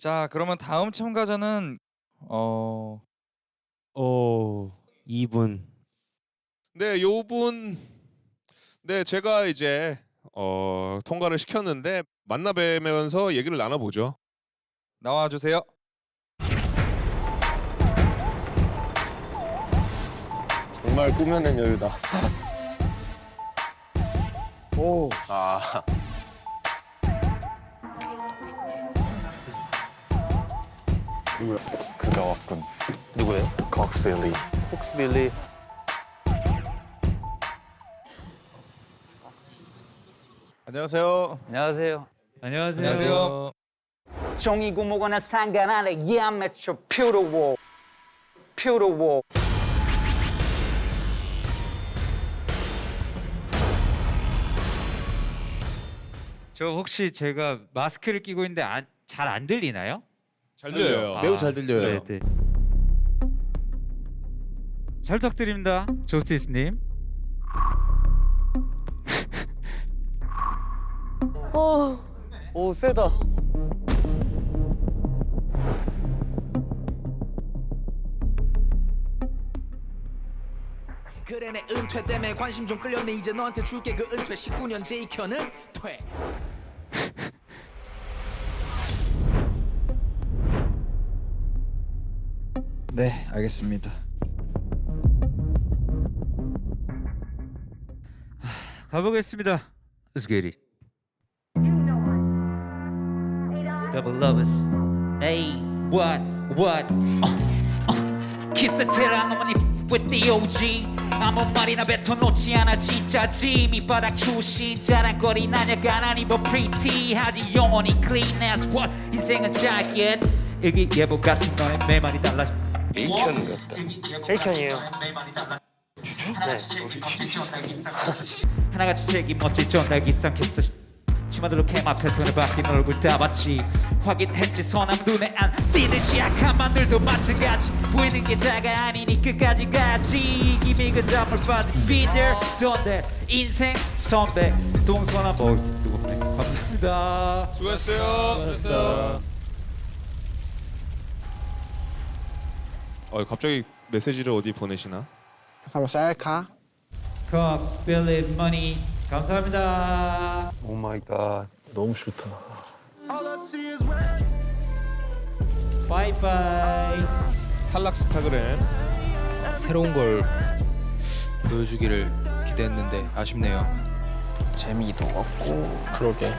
자, 그러면 다음 참가자는 어 어, 2분. 네, 요분 네, 제가 이제 어, 통과를 시켰는데 만나 뵈면서 얘기를 나눠 보죠. 나와 주세요. 정말 꾸며낸 여유다. 오. 아. 누구야? 그가 왔군. 누구예요? 콕스빌리. 콕스빌리. 안녕하세요. 안녕하세요. 안녕하세요. 종이 구멍거나 상관안에 Yeah, I'm at your beautiful, beautiful. 저 혹시 제가 마스크를 끼고 있는데 잘 안 들리나요? 잘 들려요. 아, 매우 잘 들려요. 네, 네. 잘 부탁드립니다, 조스티스님. 오 세다. 그래 내 은퇴 때문에 관심 좀 끌렸네 이제 너한테 줄게 그 은퇴 19년 제이켜는 퇴 네, 알겠습니다. 가보겠습니다. Let's get it. Double lovers. Hey, what, what? Uh, uh. Kiss the tail on 어머니 with the OG. 아무 말이나 뱉어놓지 않아 진짜지 밑바닥 출신 자랑거리 나냐가 아니 뭐 pretty 하지 영원히 clean as what 인생은 jacket 일기 예보 같은 너의 매만이 달라. 에이션 같다. 셀천이에요. 하나같이 책임 멋질 전날 기상했어 치마들로 캠 앞에 손에 박힌 얼굴 따봤지. 확인했지 선함 눈에 안 띄듯이 약한 만들도 마찬가지. 보이는 게 다가 아니니 끝까지 가지. 이미 그 담을 빠진 Been there, done that 인생 선배 동서남 어 뜨겁네 감사합니다. 수고했어요. 수고했어요. 어, 갑자기 메시지를 어디 보내시나? 한번 셀카. 컵스 빌리 머니 감사합니다 오 마이 갓. 너무 싫다. 바이바이 탈락 스타그램. 새로운 걸 보여주기를 기대했는데 아쉽네요. 재미도 없고. 그러게.